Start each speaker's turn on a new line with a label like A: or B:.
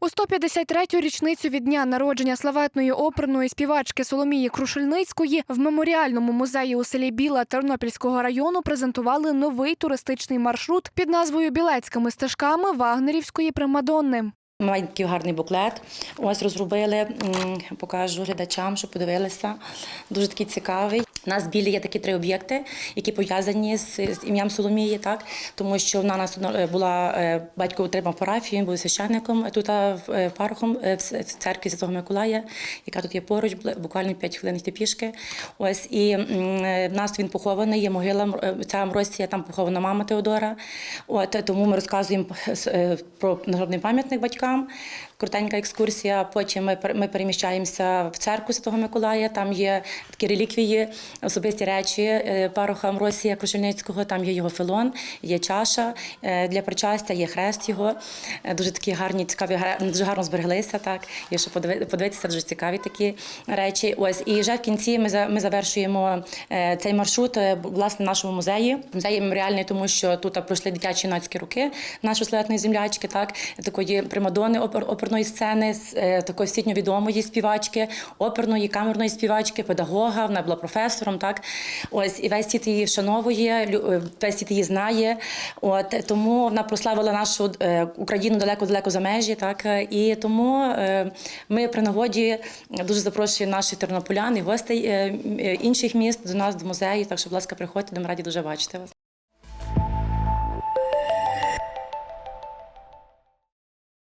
A: У 153-ю річницю від дня народження славетної оперної співачки Соломії Крушельницької в меморіальному музеї у селі Біла Тернопільського району презентували новий туристичний маршрут під назвою Білецькими стежками Вагнерівської Примадонни.
B: Маленький гарний буклет. Ось розробили, покажу глядачам, щоб подивилися. Дуже такий цікавий. У нас білі є такі три об'єкти, які пов'язані з, з ім'ям Соломії, так тому що вона нас е, була е, батько отримав парафію, він був священником тут е, парохом е, в церкві Святого Миколая, яка тут є поруч, буквально 5 хвилин йти пішки. Ось і в нас він похований, є могила ця Амросія, там похована мама Теодора. От тому ми розказуємо про народний пам'ятник батькам. Коротенька екскурсія. Потім ми ми переміщаємося в церкву Святого Миколая. Там є такі реліквії, особисті речі е, пароха Амросія Крушельницького. Там є його филон, є чаша е, для причастя, є хрест його. Е, Дуже такі гарні, цікаві, дуже гарно збереглися. Так є що подиви- подивитися, дуже цікаві такі речі. Ось і вже в кінці ми за- ми завершуємо цей маршрут власне в нашому музеї. Музей меморіальний, тому що тут пройшли дитячі юнацькі роки нашої славетної землячки, так такої примадони опер, оперної сцени, з, е, такої всесвітньо відомої співачки, оперної, камерної співачки, педагога. Вона була професором. Так ось і весь світ її вшановує, е, весь світ її знає. От тому вона прославила нашу е, Україну далеко-далеко за межі. Так і тому ми при нагоді дуже запрошуємо наших тернополян і гостей інших міст до нас до музею. Так що, будь ласка, приходьте, будемо раді дуже бачити вас.